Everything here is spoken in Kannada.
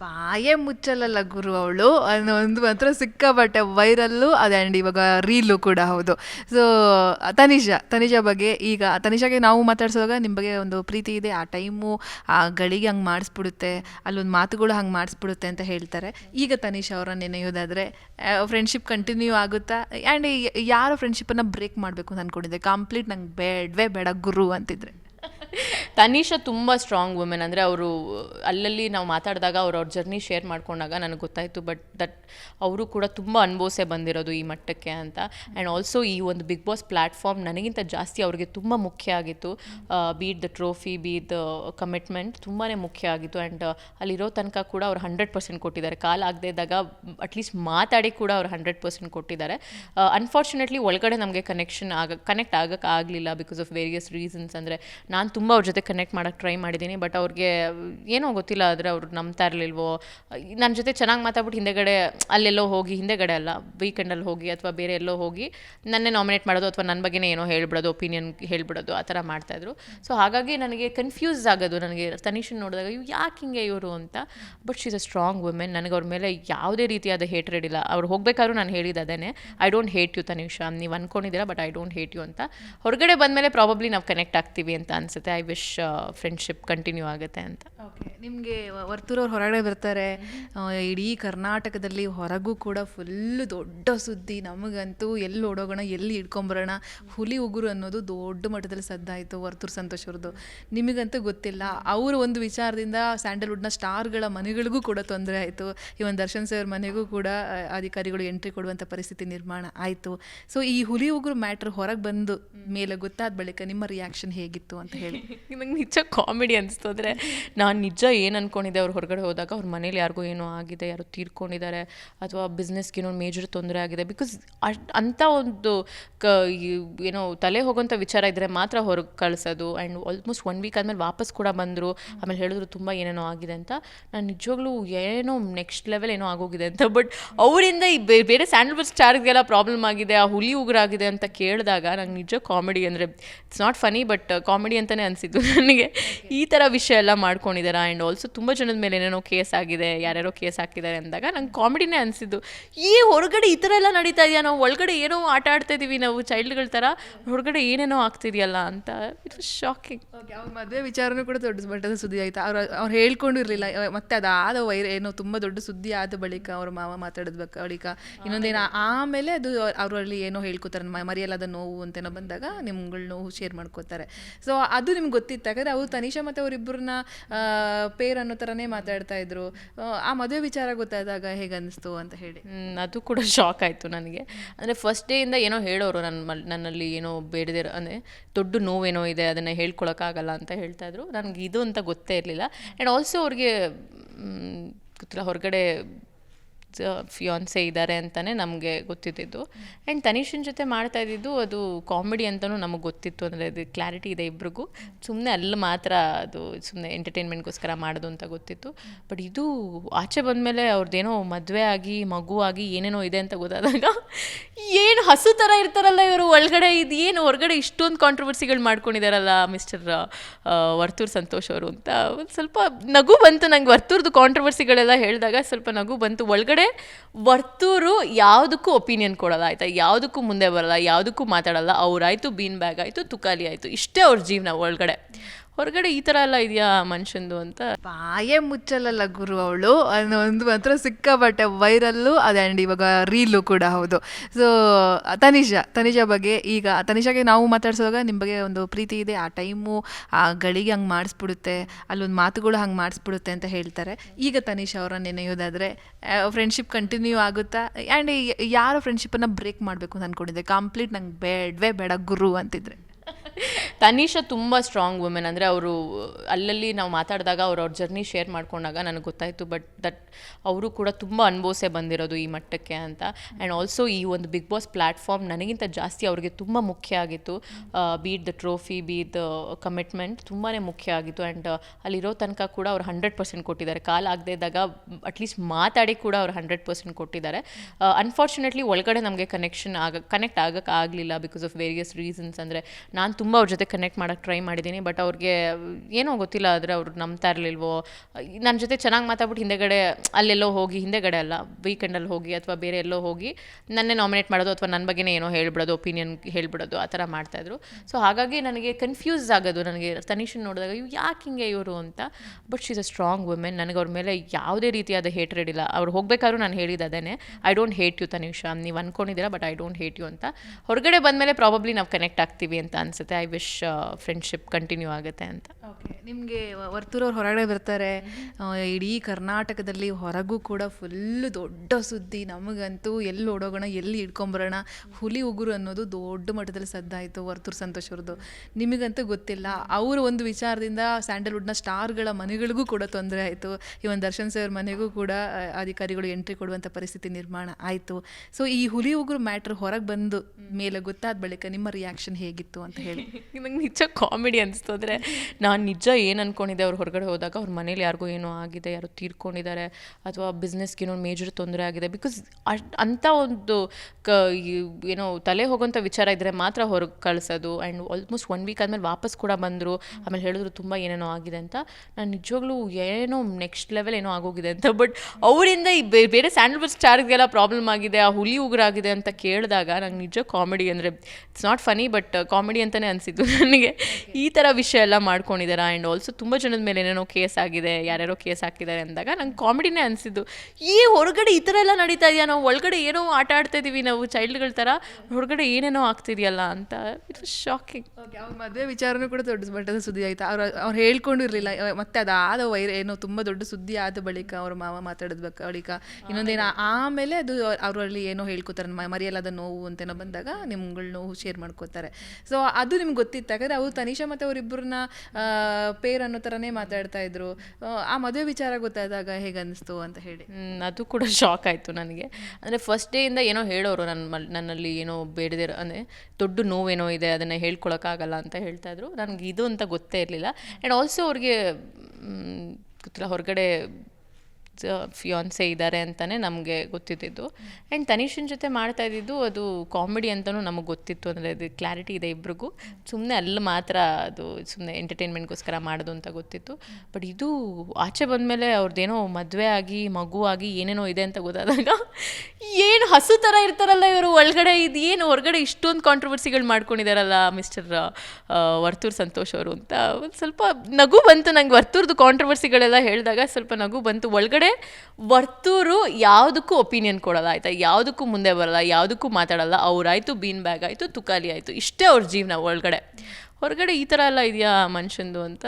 ಬಾಯೇ ಮುಚ್ಚಲಲ್ಲ ಗುರು ಅವಳು. ಅನ್ನೋ ಒಂದು ಮಾತ್ರ ಸಿಕ್ಕಾಪಟ್ಟೆ ವೈರಲ್ಲು, ಅದು ಆ್ಯಂಡ್ ಇವಾಗ ರೀಲು ಕೂಡ ಹೌದು. ಸೊ ತನಿಷಾ ತನಿಷಾ ಬಗ್ಗೆ ಈಗ, ತನಿಷಾಗೆ ನಾವು ಮಾತಾಡ್ಸುವಾಗ ನಿಮ್ಮ ಬಗ್ಗೆ ಒಂದು ಪ್ರೀತಿ ಇದೆ, ಆ ಟೈಮು, ಆ ಗಳಿಗೆ ಹಂಗೆ ಮಾಡಿಸ್ಬಿಡುತ್ತೆ, ಅಲ್ಲೊಂದು ಮಾತುಗಳು ಹಂಗೆ ಮಾಡಿಸ್ಬಿಡುತ್ತೆ ಅಂತ ಹೇಳ್ತಾರೆ. ಈಗ ತನಿಷಾ ಅವರ ನೆನೆಯೋದಾದರೆ ಫ್ರೆಂಡ್ಶಿಪ್ ಕಂಟಿನ್ಯೂ ಆಗುತ್ತಾ? ಆ್ಯಂಡ್ ಯಾರ ಫ್ರೆಂಡ್ಶಿಪ್ಪನ್ನು ಬ್ರೇಕ್ ಮಾಡಬೇಕು ಅಂತ ಅಂದ್ಕೊಂಡಿದ್ದೆ ಕಂಪ್ಲೀಟ್ ನಂಗೆ ಬೇಡವೇ ಬೇಡ ಗುರು ಅಂತಿದ್ರೆ. ತನಿಷಾ ತುಂಬ ಸ್ಟ್ರಾಂಗ್ ವುಮೆನ್ ಅಂದರೆ ಅವರು, ಅಲ್ಲಲ್ಲಿ ನಾವು ಮಾತಾಡಿದಾಗ ಅವ್ರು ಅವ್ರ ಜರ್ನಿ ಶೇರ್ ಮಾಡ್ಕೊಂಡಾಗ ನನಗೆ ಗೊತ್ತಾಯಿತು ಬಟ್ ದಟ್ ಅವರು ಕೂಡ ತುಂಬ ಅನುಭವಿಸೇ ಬಂದಿರೋದು ಈ ಮಟ್ಟಕ್ಕೆ ಅಂತ. ಆ್ಯಂಡ್ ಆಲ್ಸೋ ಈ ಒಂದು ಬಿಗ್ ಬಾಸ್ ಪ್ಲ್ಯಾಟ್ಫಾರ್ಮ್ ನನಗಿಂತ ಜಾಸ್ತಿ ಅವ್ರಿಗೆ ತುಂಬ ಮುಖ್ಯ ಆಗಿತ್ತು. Beat the trophy beat the commitment ತುಂಬಾ ಮುಖ್ಯ ಆಗಿತ್ತು. ಆ್ಯಂಡ್ ಅಲ್ಲಿರೋ ತನಕ ಕೂಡ ಅವ್ರು ಹಂಡ್ರೆಡ್ ಪರ್ಸೆಂಟ್ ಕೊಟ್ಟಿದ್ದಾರೆ. ಕಾಲ್ ಆಗದೆ ಇದ್ದಾಗ ಅಟ್ಲೀಸ್ಟ್ ಮಾತಾಡಿ ಕೂಡ ಅವ್ರು ಹಂಡ್ರೆಡ್ ಪರ್ಸೆಂಟ್ ಕೊಟ್ಟಿದ್ದಾರೆ. ಅನ್ಫಾರ್ಚುನೇಟ್ಲಿ ಒಳಗಡೆ ನಮಗೆ ಕನೆಕ್ಷನ್ ಆಗ ಕನೆಕ್ಟ್ ಆಗಕ್ಕೆ ಆಗಲಿಲ್ಲ ಬಿಕಾಸ್ ಆಫ್ ವೇರಿಯಸ್ ರೀಸನ್ಸ್ ಅಂದರೆ ನಾನು ತುಂಬ ಅವ್ರ ಜೊತೆ ಕನೆಕ್ಟ್ ಮಾಡೋಕ್ಕೆ ಟ್ರೈ ಮಾಡಿದ್ದೀನಿ ಬಟ್ ಅವ್ರಿಗೆ ಏನೋ ಗೊತ್ತಿಲ್ಲ ಆದರೆ ಅವ್ರು ನಂಬ್ತಾ ಇರಲಿಲ್ವೋ. ನನ್ನ ಜೊತೆ ಚೆನ್ನಾಗಿ ಮಾತಾಡ್ಬಿಟ್ಟು ಹಿಂದೆಗಡೆ, ಅಲ್ಲೆಲ್ಲೋ ಹೋಗಿ, ಹಿಂದೆಗಡೆ ಅಲ್ಲ ವೀಕೆಂಡಲ್ಲಿ ಹೋಗಿ ಅಥವಾ ಬೇರೆ ಎಲ್ಲೋ ಹೋಗಿ ನನ್ನೇ ನಾಮಿನೇಟ್ ಮಾಡೋದು ಅಥವಾ ನನ್ನ ಬಗ್ಗೆನೇ ಏನೋ ಹೇಳ್ಬಿಡೋದು ಒಪಿನಿಯನ್ ಹೇಳ್ಬಿಡೋದು, ಆ ಥರ ಮಾಡ್ತಾಯಿದ್ರು ಸೊ ಹಾಗಾಗಿ ನನಗೆ ಕನ್ಫ್ಯೂಸ್ ಆಗೋದು, ನನಗೆ ತನಿಷನ್ ನೋಡಿದಾಗ ಇವು ಯಾಕೆ ಹಿಂಗೆ ಇವರು ಅಂತ. But she's a strong women ನನಗೆ ಅವ್ರ ಮೇಲೆ ಯಾವುದೇ ರೀತಿಯಾದ ಹೇಟ್ರೆಡ್ ಇಲ್ಲ. ಅವ್ರು ಹೋಗಬೇಕಾದ್ರೂ ನಾನು ಹೇಳಿದ್ದು ಅದೇನೆ. I don't hate you Tanisha. ನೀವು ಅಂದ್ಕೊಂಡಿದ್ದೀರಾ but I don't hate you ಅಂತ. ಹೊರಗಡೆ ಬಂದಮೇಲೆ ಪ್ರಾಬಬ್ಲಿ ನಾವು ಕನೆಕ್ಟ್ ಆಗ್ತೀವಿ ಅಂತ ಅನಿಸುತ್ತೆ. ಐ ವಿಶ್ ಫ್ರೆಂಡ್ಶಿಪ್ ಕಂಟಿನ್ಯೂ ಆಗುತ್ತೆ ಅಂತ. ಓಕೆ ನಿಮಗೆ ವರ್ತೂರವ್ರು ಹೊರಗಡೆ ಬರ್ತಾರೆ. ಇಡೀ ಕರ್ನಾಟಕದಲ್ಲಿ ಹೊರಗೂ ಕೂಡ ಫುಲ್ಲು ದೊಡ್ಡ ಸುದ್ದಿ. ನಮಗಂತೂ ಎಲ್ಲಿ ಓಡೋಗೋಣ ಎಲ್ಲಿ ಇಟ್ಕೊಂಬರೋಣ ಹುಲಿ ಉಗುರು ಅನ್ನೋದು ದೊಡ್ಡ ಮಟ್ಟದಲ್ಲಿ ಸದ್ದಾಯಿತು ವರ್ತೂರ್ ಸಂತೋಷ್ ಅವ್ರದ್ದು ನಿಮಗಂತೂ ಗೊತ್ತಿಲ್ಲ. ಅವರು ಒಂದು ವಿಚಾರದಿಂದ ಸ್ಯಾಂಡಲ್ವುಡ್ನ ಸ್ಟಾರ್ಗಳ ಮನೆಗಳಿಗೂ ಕೂಡ ತೊಂದರೆ ಆಯಿತು. ಇವನ್ ದರ್ಶನ್ ಸರ್ ಮನೆಗೂ ಕೂಡ ಅಧಿಕಾರಿಗಳು ಎಂಟ್ರಿ ಕೊಡುವಂಥ ಪರಿಸ್ಥಿತಿ ನಿರ್ಮಾಣ ಆಯಿತು. ಸೊ ಈ ಹುಲಿ ಉಗುರು ಮ್ಯಾಟ್ರ್ ಹೊರಗೆ ಬಂದು ಮೇಲೆ ಗೊತ್ತಾದ ಬಳಿಕ ನಿಮ್ಮ ರಿಯಾಕ್ಷನ್ ಹೇಗಿತ್ತು ಅಂತ ಹೇಳಿ. ನಂಗೆ ನಿಜ ಕಾಮಿಡಿ ಅನಿಸ್ತು ಅಂದರೆ ನಾನು ನಿಜ ಏನು ಅಂದ್ಕೊಂಡಿದ್ದೆ ಅವ್ರು ಹೊರಗಡೆ ಹೋದಾಗ, ಅವ್ರ ಮನೇಲಿ ಯಾರಿಗೂ ಏನೋ ಆಗಿದೆ, ಯಾರು ತೀರ್ಕೊಂಡಿದ್ದಾರೆ ಅಥವಾ ಬಿಸ್ನೆಸ್ಗೆ ಏನೋ ಮೇಜರ್ ತೊಂದರೆ ಆಗಿದೆ. ಬಿಕಾಸ್ ಅಷ್ಟು ಅಂಥ ಒಂದು ಕ ಏನೋ ತಲೆ ಹೋಗೋಂಥ ವಿಚಾರ ಇದ್ದರೆ ಮಾತ್ರ ಹೊರಗೆ ಕಳಿಸೋದು. ಆ್ಯಂಡ್ ಆಲ್ಮೋಸ್ಟ್ ಒನ್ ವೀಕ್ ಆದಮೇಲೆ ವಾಪಸ್ ಕೂಡ ಬಂದರು. ಆಮೇಲೆ ಹೇಳಿದ್ರು ತುಂಬ ಏನೇನೋ ಆಗಿದೆ ಅಂತ. ನಾನು ನಿಜವಾಗ್ಲೂ ಏನೋ ನೆಕ್ಸ್ಟ್ ಲೆವೆಲ್ ಏನೋ ಆಗೋಗಿದೆ ಅಂತ. ಬಟ್ ಅವರಿಂದ ಈ ಬೇರೆ ಸ್ಯಾಂಡಲ್ವುಡ್ ಸ್ಟಾರ್ಗೆಲ್ಲ ಪ್ರಾಬ್ಲಮ್ ಆಗಿದೆ, ಆ ಹುಲಿ ಉಗುರಾಗಿದೆ ಅಂತ ಕೇಳಿದಾಗ ನಂಗೆ ನಿಜ ಕಾಮಿಡಿ ಅಂದರೆ it's not funny but comedy ಅಂತಲೇ ಅನಿಸಿದ್ದು. ನನಗೆ ಈ ಥರ ವಿಷಯ ಎಲ್ಲ ಮಾಡ್ಕೊಂಡಿದ್ದಾರೆ? ಆ್ಯಂಡ್ ಆಲ್ಸೋ ತುಂಬ ಜನದ ಮೇಲೆ ಏನೇನೋ ಕೇಸ್ ಆಗಿದೆ, ಯಾರ್ಯಾರೋ ಕೇಸ್ ಹಾಕಿದ್ದಾರೆ ಅಂದಾಗ ನಂಗೆ ಕಾಮಿಡಿನೇ ಅನಿಸಿದ್ದು. ಈ ಹೊರಗಡೆ ಈ ಥರ ಎಲ್ಲ ನಡೀತಾ ಇದೆಯಾ? ನಾವು ಒಳಗಡೆ ಏನೋ ಆಟ ಆಡ್ತಾ ಇದ್ದೀವಿ ನಾವು ಚೈಲ್ಡ್ಗಳ ಥರ ಹೊರಗಡೆ ಏನೇನೋ ಆಗ್ತಿದೆಯಲ್ಲ ಅಂತ. ಇಟ್ ವಾಸ್ ಶಾಕಿಂಗ್ ಅವ್ರ ಮದುವೆ ವಿಚಾರನೂ ಕೂಡ ದೊಡ್ಡ ಮಟ್ಟದ ಸುದ್ದಿ ಆಯಿತು? ಅವ್ರು ಅವ್ರು ಹೇಳ್ಕೊಂಡು ಇರಲಿಲ್ಲ ಮತ್ತೆ ಅದಾದ ವೈರ ಏನೋ ತುಂಬ ದೊಡ್ಡ ಸುದ್ದಿ ಆದ ಬಳಿಕ ಅವ್ರ ಮಾವ ಮಾತಾಡಿದ ಬಳಿಕ. ಇನ್ನೊಂದೇನು, ಆಮೇಲೆ ಅದು ಅವರಲ್ಲಿ ಏನೋ ಹೇಳ್ಕೊತಾರೆ ಮರಿಯಲ್ಲದ ನೋವು ಅಂತೇನೋ ಬಂದಾಗ ನಿಮ್ಗಳ ನೋವು ಶೇರ್ ಮಾಡ್ಕೋತಾರೆ. ಸೊ ಅದು ನಿಮ್ಗೆ ಗೊತ್ತಿತ್ತು. ಯಾಕಂದ್ರೆ ಅವರು ತನಿಷಾ ಮತ್ತು ಅವರಿಬ್ಬರನ್ನ ಪೇರ್ ಅನ್ನೋ ಥರನೇ ಮಾತಾಡ್ತಾ ಇದ್ರು. ಆ, ಮದುವೆ ವಿಚಾರ ಗೊತ್ತಾದಾಗ ಹೇಗೆ ಅನಿಸ್ತು ಅಂತ ಹೇಳಿ. ಅದು ಕೂಡ ಶಾಕ್ ಆಯಿತು ನನಗೆ. ಅಂದರೆ ಫಸ್ಟ್ ಡೇಯಿಂದ ಏನೋ ಹೇಳೋರು ನನ್ನ ನನ್ನಲ್ಲಿ ಏನೋ ಬೇಡದಿರ ಅಂದರೆ ದೊಡ್ಡ ನೋವೇನೋ ಇದೆ ಅದನ್ನು ಹೇಳ್ಕೊಳಕ್ಕಾಗಲ್ಲ ಅಂತ ಹೇಳ್ತಾ ಇದ್ರು. ನನಗೆ ಇದು ಅಂತ ಗೊತ್ತೇ ಇರಲಿಲ್ಲ. ಆ್ಯಂಡ್ ಆಲ್ಸೋ ಅವ್ರಿಗೆ ಗೊತ್ತಿಲ್ಲ ಹೊರಗಡೆ ಫಿಯಾನ್ಸೆ ಇದ್ದಾರೆ ಅಂತಲೇ ನಮಗೆ ಗೊತ್ತಿದ್ದಿದ್ದು. ಆ್ಯಂಡ್ ತನಿಷನ್ ಜೊತೆ ಮಾಡ್ತಾ ಇದ್ದಿದ್ದು ಅದು ಕಾಮಿಡಿ ಅಂತಲೂ ನಮಗೆ ಗೊತ್ತಿತ್ತು. ಅಂದರೆ ಅದು ಕ್ಲಾರಿಟಿ ಇದೆ ಇಬ್ರಿಗೂ. ಸುಮ್ಮನೆ ಅಲ್ಲಿ ಮಾತ್ರ ಅದು ಸುಮ್ಮನೆ ಎಂಟರ್ಟೈನ್ಮೆಂಟ್ಗೋಸ್ಕರ ಮಾಡೋದು ಅಂತ ಗೊತ್ತಿತ್ತು. ಬಟ್ ಇದು ಆಚೆ ಬಂದಮೇಲೆ ಅವ್ರದ್ದೇನೋ ಮದುವೆ ಆಗಿ, ಮಗು ಆಗಿ ಏನೇನೋ ಇದೆ ಅಂತ ಗೊತ್ತಾದಾಗ ಏನು ಹಸು ಥರ ಇರ್ತಾರಲ್ಲ ಇವರು ಒಳಗಡೆ. ಇದು ಏನು ಹೊರಗಡೆ ಇಷ್ಟೊಂದು ಕಾಂಟ್ರವರ್ಸಿಗಳು ಮಾಡ್ಕೊಂಡಿದ್ದಾರಲ್ಲ ಮಿಸ್ಟರ್ ವರ್ತೂರ್ ಸಂತೋಷ್ ಅವರು ಅಂತ. ಒಂದು ಸ್ವಲ್ಪ ನಗು ಬಂತು ನಂಗೆ ವರ್ತೂರ್ದು ಕಾಂಟ್ರವರ್ಸಿಗಳೆಲ್ಲ ಹೇಳಿದಾಗ ಸ್ವಲ್ಪ ನಗು ಬಂತು. ಒಳಗಡೆ ವರ್ತೂರು ಯಾವುದಕ್ಕೂ ಒಪಿನಿಯನ್ ಕೊಡಲ್ಲ, ಆಯ್ತಾ? ಯಾವುದಕ್ಕೂ ಮುಂದೆ ಬರಲ್ಲ, ಯಾವುದಕ್ಕೂ ಮಾತಾಡಲ್ಲ. ಅವ್ರಾಯ್ತು ಬೀನ್ ಬ್ಯಾಗ್ ಆಯಿತು, ತುಕಾಲಿ ಆಯಿತು. ಇಷ್ಟೇ ಅವ್ರ ಜೀವನ ಒಳಗಡೆ. ಹೊರಗಡೆ ಈ ಥರ ಎಲ್ಲ ಇದೆಯಾ ಮನುಷ್ಯಂದು ಅಂತ? ಬಾಯೇ ಮುಚ್ಚಲಲ್ಲ ಗುರು ಅವಳು. ಒಂದು ಮಾತ್ರ ಸಿಕ್ಕಾಪಟ್ಟೆ ವೈರಲ್ಲು, ಅದು ಆ್ಯಂಡ್ ಇವಾಗ ರೀಲು ಕೂಡ ಹೌದು. ಸೊ ತನಿಷಾ ತನಿಷಾ ಬಗ್ಗೆ ಈಗ, ತನಿಷಾಗೆ ನಾವು ಮಾತಾಡ್ಸೋವಾಗ ನಿಮ್ಮ ಬಗ್ಗೆ ಒಂದು ಪ್ರೀತಿ ಇದೆ, ಆ ಟೈಮು ಆ ಗಳಿಗೆ ಹಂಗೆ ಮಾಡಿಸ್ಬಿಡುತ್ತೆ, ಅಲ್ಲೊಂದು ಮಾತುಗಳು ಹಂಗೆ ಮಾಡಿಸ್ಬಿಡುತ್ತೆ ಅಂತ ಹೇಳ್ತಾರೆ. ಈಗ ತನಿಷಾ ಅವರನ್ನ ನೆನೆಯೋದಾದರೆ ಫ್ರೆಂಡ್ಶಿಪ್ ಕಂಟಿನ್ಯೂ ಆಗುತ್ತಾ? ಆ್ಯಂಡ್ ಯಾರ ಫ್ರೆಂಡ್ಶಿಪ್ಪನ್ನು ಬ್ರೇಕ್ ಮಾಡಬೇಕು ಅಂತ ಅಂದ್ಕೊಂಡಿದ್ದೆ ಕಂಪ್ಲೀಟ್ ನಂಗೆ ಬೇಡವೇ ಬೇಡ ಗುರು ಅಂತಿದ್ರೆ. ತನಿಷಾ ತುಂಬ ಸ್ಟ್ರಾಂಗ್ ವುಮೆನ್ ಅಂದರೆ ಅವರು, ಅಲ್ಲಲ್ಲಿ ನಾವು ಮಾತಾಡಿದಾಗ ಅವ್ರು ಅವ್ರ ಜರ್ನಿ ಶೇರ್ ಮಾಡ್ಕೊಂಡಾಗ ನನಗೆ ಗೊತ್ತಾಯಿತು ಬಟ್ ದಟ್ ಅವರು ಕೂಡ ತುಂಬ ಅನುಭವಿಸೇ ಬಂದಿರೋದು ಈ ಮಟ್ಟಕ್ಕೆ ಅಂತ. ಆ್ಯಂಡ್ ಆಲ್ಸೋ ಈ ಒಂದು ಬಿಗ್ ಬಾಸ್ ಪ್ಲ್ಯಾಟ್ಫಾರ್ಮ್ ನನಗಿಂತ ಜಾಸ್ತಿ ಅವ್ರಿಗೆ ತುಂಬ ಮುಖ್ಯ ಆಗಿತ್ತು. Beat the trophy be the commitment ತುಂಬಾ ಮುಖ್ಯ ಆಗಿತ್ತು. ಆ್ಯಂಡ್ ಅಲ್ಲಿರೋ ತನಕ ಕೂಡ ಅವ್ರು ಹಂಡ್ರೆಡ್ ಪರ್ಸೆಂಟ್ ಕೊಟ್ಟಿದ್ದಾರೆ. ಕಾಲ್ ಆಗದೆ ಇದ್ದಾಗ ಅಟ್ಲೀಸ್ಟ್ ಮಾತಾಡಿ ಕೂಡ ಅವ್ರು ಹಂಡ್ರೆಡ್ ಪರ್ಸೆಂಟ್ ಕೊಟ್ಟಿದ್ದಾರೆ. ಅನ್ಫಾರ್ಚುನೇಟ್ಲಿ ಒಳಗಡೆ ನಮಗೆ ಕನೆಕ್ಷನ್ ಆಗ ಕನೆಕ್ಟ್ ಆಗಕ್ಕೆ ಆಗಲಿಲ್ಲ ಬಿಕಾಸ್ ಆಫ್ ವೇರಿಯಸ್ ರೀಸನ್ಸ್ ಅಂದರೆ ನಾನು ತುಂಬ ಅವ್ರ ಜೊತೆ ಕನೆಕ್ಟ್ ಮಾಡೋಕ್ಕೆ ಟ್ರೈ ಮಾಡಿದ್ದೀನಿ ಬಟ್ ಅವ್ರಿಗೆ ಏನೋ ಗೊತ್ತಿಲ್ಲ ಆದರೆ ಅವ್ರು ನಂಬ್ತಾ ಇರಲಿಲ್ವೋ. ನನ್ನ ಜೊತೆ ಚೆನ್ನಾಗಿ ಮಾತಾಡ್ಬಿಟ್ಟು ಹಿಂದೆಗಡೆ, ಅಲ್ಲೆಲ್ಲೋ ಹೋಗಿ, ಹಿಂದೆಗಡೆ ಅಲ್ಲ ವೀಕೆಂಡಲ್ಲಿ ಹೋಗಿ ಅಥವಾ ಬೇರೆ ಎಲ್ಲೋ ಹೋಗಿ ನನ್ನೇ ನಾಮಿನೇಟ್ ಮಾಡೋದು ಅಥವಾ ನನ್ನ ಬಗ್ಗೆನೇ ಏನೋ ಹೇಳ್ಬಿಡೋದು ಒಪಿನಿಯನ್ ಹೇಳ್ಬಿಡೋದು, ಆ ಥರ ಮಾಡ್ತಾಯಿದ್ರು ಸೊ ಹಾಗಾಗಿ ನನಗೆ ಕನ್ಫ್ಯೂಸ್ ಆಗೋದು, ನನಗೆ ತನಿಷನ್ ನೋಡಿದಾಗ ಇವು ಯಾಕೆ ಹಿಂಗೆ ಇವರು? ಅಂತ. But she's a strong women ನನಗೆ ಅವ್ರ ಮೇಲೆ ಯಾವುದೇ ರೀತಿಯಾದ ಹೇಟ್ರೆಡ್ ಇಲ್ಲ. ಅವ್ರು ಹೋಗಬೇಕಾದ್ರೂ ನಾನು ಹೇಳಿದ್ದು ಅದೇನೆ. I don't hate you Tanisha. ನೀವು ಅನ್ಕೊಂಡಿದ್ದೀರಾ but I don't hate you ಅಂತ. ಹೊರಗಡೆ ಬಂದಮೇಲೆ ಪ್ರಾಬಬ್ಲಿ ನಾವು ಕನೆಕ್ಟ್ ಆಗ್ತೀವಿ ಅಂತ ಅನಿಸುತ್ತೆ. ಐ ವಿಶ್ ಫ್ರೆಂಡ್ಶಿಪ್ ಕಂಟಿನ್ಯೂ ಆಗುತ್ತೆ ಅಂತ. ಓಕೆ. ನಿಮಗೆ ವರ್ತೂರವ್ರು ಹೊರಗಡೆ ಬರ್ತಾರೆ. ಇಡೀ ಕರ್ನಾಟಕದಲ್ಲಿ ಹೊರಗೂ ಕೂಡ ಫುಲ್ಲು ದೊಡ್ಡ ಸುದ್ದಿ. ನಮಗಂತೂ ಎಲ್ಲಿ ಓಡೋಗೋಣ ಎಲ್ಲಿ ಇಟ್ಕೊಂಬರೋಣ ಹುಲಿ ಉಗುರು ಅನ್ನೋದು ದೊಡ್ಡ ಮಟ್ಟದಲ್ಲಿ ಸದ್ದಾಯಿತು ವರ್ತೂರು ಸಂತೋಷ್ ಅವ್ರದ್ದು ನಿಮಗಂತೂ ಗೊತ್ತಿಲ್ಲ. ಅವ್ರ ಒಂದು ವಿಚಾರದಿಂದ ಸ್ಯಾಂಡಲ್ವುಡ್ನ ಸ್ಟಾರ್ಗಳ ಮನೆಗಳಿಗೂ ಕೂಡ ತೊಂದರೆ ಆಯಿತು. ಇವನ್ ದರ್ಶನ್ ಸರ್ ಮನೆಗೂ ಕೂಡ ಅಧಿಕಾರಿಗಳು ಎಂಟ್ರಿ ಕೊಡುವಂಥ ಪರಿಸ್ಥಿತಿ ನಿರ್ಮಾಣ ಆಯಿತು. ಸೊ ಈ ಹುಲಿ ಉಗುರು ಮ್ಯಾಟ್ರ್ ಹೊರಗೆ ಬಂದು ಮೇಲೆ ಗೊತ್ತಾದ ಬಳಿಕ ನಿಮ್ಮ ರಿಯಾಕ್ಷನ್ ಹೇಗಿತ್ತು ಅಂತ ಹೇಳಿ. ನಿಮಗೆ ನಿಜ ಕಾಮಿಡಿ ಅನಿಸ್ತು ಅಂದರೆ ನಾನು ನಿಜ ಏನು ಅಂದ್ಕೊಂಡಿದ್ದೆ ಅವ್ರು ಹೊರಗಡೆ ಹೋದಾಗ ಅವ್ರ ಮನೇಲಿ ಯಾರಿಗೂ ಏನೋ ಆಗಿದೆ, ಯಾರೋ ತೀರ್ಕೊಂಡಿದ್ದಾರೆ, ಅಥವಾ ಬಿಸ್ನೆಸ್ಗೆ ಏನೋ ಮೇಜರ್ ತೊಂದರೆ ಆಗಿದೆ ಬಿಕಾಸ್ ಅಷ್ಟು ಅಂಥ ಒಂದು ಕ ಏನೋ ತಲೆ ಹೋಗೋಂಥ ವಿಚಾರ ಇದ್ದರೆ ಮಾತ್ರ ಹೊರಗೆ ಕಳಿಸೋದು ಆ್ಯಂಡ್ ಆಲ್ಮೋಸ್ಟ್ ಒನ್ ವೀಕ್ ಆದಮೇಲೆ ವಾಪಸ್ ಕೂಡ ಬಂದರು, ಆಮೇಲೆ ಹೇಳಿದ್ರು ತುಂಬ ಏನೇನೋ ಆಗಿದೆ ಅಂತ. ನಾನು ನಿಜವಾಗ್ಲೂ ಏನೋ ನೆಕ್ಸ್ಟ್ ಲೆವೆಲ್ ಏನೋ ಆಗೋಗಿದೆ ಅಂತ ಬಟ್ ಅವರಿಂದ ಈ ಬೇರೆ ಸ್ಯಾಂಡಲ್ವುಡ್ ಸ್ಟಾರ್ಗೆಲ್ಲ ಪ್ರಾಬ್ಲಮ್ ಆಗಿದೆ, ಆ ಹುಲಿ ಉಗುರಾಗಿದೆ ಅಂತ ಕೇಳಿದಾಗ ನಂಗೆ ನಿಜ ಕಾಮಿಡಿ ಅಂದರೆ it's not funny but comedy ಅಂತಲೇ ಅನಿಸಿದ್ದು ನನಗೆ. ಈ ಥರ ವಿಷಯ ಎಲ್ಲ ಮಾಡ್ಕೊಂಡಿದ್ದಾರೆ ಆ್ಯಂಡ್ ಆಲ್ಸೋ ತುಂಬ ಜನದ ಮೇಲೆ ಏನೇನೋ ಕೇಸ್ ಆಗಿದೆ, ಯಾರ್ಯಾರೋ ಕೇಸ್ ಹಾಕಿದ್ದಾರೆ ಅಂದಾಗ ನಂಗೆ ಕಾಮಿಡಿನೇ ಅನಿಸಿದ್ದು. ಈ ಹೊರಗಡೆ ಈ ಥರ ಎಲ್ಲ ನಡೀತಾ ಇದೆಯಾ? ನಾವು ಒಳಗಡೆ ಏನೋ ಆಟ ಆಡ್ತಾ ಇದ್ದೀವಿ ನಾವು ಚೈಲ್ಡ್ಗಳ ಥರ ಹೊರಗಡೆ ಏನೇನೋ ಆಗ್ತಿದೆಯಲ್ಲ ಅಂತ. ಇಟ್ ವಾಸ್ ಶಾಕಿಂಗ್ ಓಕೆ ಅವ್ರ ಮದುವೆ ವಿಚಾರನೂ ಕೂಡ ದೊಡ್ಡ ಮಟ್ಟದ ಸುದ್ದಿ ಆಯ್ತು? ಅವ್ರು ಅವ್ರು ಹೇಳ್ಕೊಂಡಿರಲಿಲ್ಲ. ಮತ್ತೆ ಅದಾದ ವೈರ್ ಏನೋ ತುಂಬ ದೊಡ್ಡ ಸುದ್ದಿ ಆದ ಬಳಿಕ ಅವ್ರ ಮಾವ ಮಾತಾಡಿದ ಬಳಿಕ. ಇನ್ನೊಂದೇನು ಆಮೇಲೆ ಅದು ಅವರಲ್ಲಿ ಏನೋ ಹೇಳ್ಕೊತಾರೆ ಮ- ಮರೆಯಲಾದ ನೋವು ಅಂತೇನೋ ಬಂದಾಗ ನಿಮ್ಗಳ ನೋವು ಶೇರ್ ಮಾಡ್ಕೋತಾರೆ. ಸೊ ಅದು ನಿಮ್ಗೆ ಗೊತ್ತಿತ್ತು. ಯಾಕಂದರೆ ಅವರು ತನಿಷಾ ಮತ್ತು ಅವರಿಬ್ಬರನ್ನ ಪೇರ್ ಅನ್ನೋ ಥರನೇ ಮಾತಾಡ್ತಾ ಇದ್ರು. ಆ, ಮದುವೆ ವಿಚಾರ ಗೊತ್ತಾದಾಗ ಹೇಗೆ ಅನ್ನಿಸ್ತು ಅಂತ ಹೇಳಿ. ಅದು ಕೂಡ ಶಾಕ್ ಆಯಿತು ನನಗೆ. ಅಂದರೆ ಫಸ್ಟ್ ಡೇಯಿಂದ ಏನೋ ಹೇಳೋರು ನನ್ನ ನನ್ನಲ್ಲಿ ಏನೋ ಬೇಡದೇ ಅಂದರೆ ದೊಡ್ಡ ನೋವೇನೋ ಇದೆ ಅದನ್ನು ಹೇಳ್ಕೊಳಕ್ಕಾಗಲ್ಲ ಅಂತ ಹೇಳ್ತಾ ಇದ್ರು. ನನಗೆ ಇದು ಅಂತ ಗೊತ್ತೇ ಇರಲಿಲ್ಲ. ಆ್ಯಂಡ್ ಆಲ್ಸೋ ಅವ್ರಿಗೆ ಗೊತ್ತಿಲ್ಲ ಹೊರಗಡೆ ಫಿಯಾನ್ಸೆ ಇದ್ದಾರೆ ಅಂತಲೇ ನಮಗೆ ಗೊತ್ತಿದ್ದಿದ್ದು. ಆ್ಯಂಡ್ ತನಿಷನ್ ಜೊತೆ ಮಾಡ್ತಾ ಇದ್ದಿದ್ದು ಅದು ಕಾಮಿಡಿ ಅಂತಲೂ ನಮಗೆ ಗೊತ್ತಿತ್ತು. ಅಂದರೆ ಅದು ಕ್ಲಾರಿಟಿ ಇದೆ ಇಬ್ರಿಗೂ. ಸುಮ್ಮನೆ ಅಲ್ಲಿ ಮಾತ್ರ ಅದು ಸುಮ್ಮನೆ ಎಂಟರ್ಟೈನ್ಮೆಂಟ್ಗೋಸ್ಕರ ಮಾಡೋದು ಅಂತ ಗೊತ್ತಿತ್ತು. ಬಟ್ ಇದು ಆಚೆ ಬಂದಮೇಲೆ ಅವ್ರದ್ದೇನೋ ಮದುವೆ ಆಗಿ, ಮಗು ಆಗಿ ಏನೇನೋ ಇದೆ ಅಂತ ಗೊತ್ತಾದಾಗ ಏನು ಹಸು ಥರ ಇರ್ತಾರಲ್ಲ ಇವರು. ಒಳಗಡೆ ಇದು ಏನು ಹೊರಗಡೆ ಇಷ್ಟೊಂದು ಕಾಂಟ್ರವರ್ಸಿಗಳು ಮಾಡ್ಕೊಂಡಿದ್ದಾರಲ್ಲ ಮಿಸ್ಟರ್ ವರ್ತೂರ್ ಸಂತೋಷ್ ಅವರು ಅಂತ. ಒಂದು ಸ್ವಲ್ಪ ನಗು ಬಂತು ನಂಗೆ. ವರ್ತೂರ್ದು ಕಾಂಟ್ರವರ್ಸಿಗಳೆಲ್ಲ ಹೇಳಿದಾಗ ಸ್ವಲ್ಪ ನಗು ಬಂತು. ಒಳಗಡೆ ವರ್ತೂರು ಯಾವುದಕ್ಕೂ ಒಪಿನಿಯನ್ ಕೊಡಲ್ಲ, ಆಯಿತಾ? ಯಾವುದಕ್ಕೂ ಮುಂದೆ ಬರಲ್ಲ, ಯಾವುದಕ್ಕೂ ಮಾತಾಡಲ್ಲ. ಅವರಾಯಿತು ಬೀನ್ ಬ್ಯಾಗ್ ಆಯಿತು, ತುಕಾಲಿ ಆಯಿತು. ಇಷ್ಟೇ ಅವ್ರ ಜೀವನ ಒಳಗಡೆ. ಹೊರಗಡೆ ಈ ಥರ ಎಲ್ಲ ಇದೆಯಾ ಮನುಷ್ಯಂದು ಅಂತ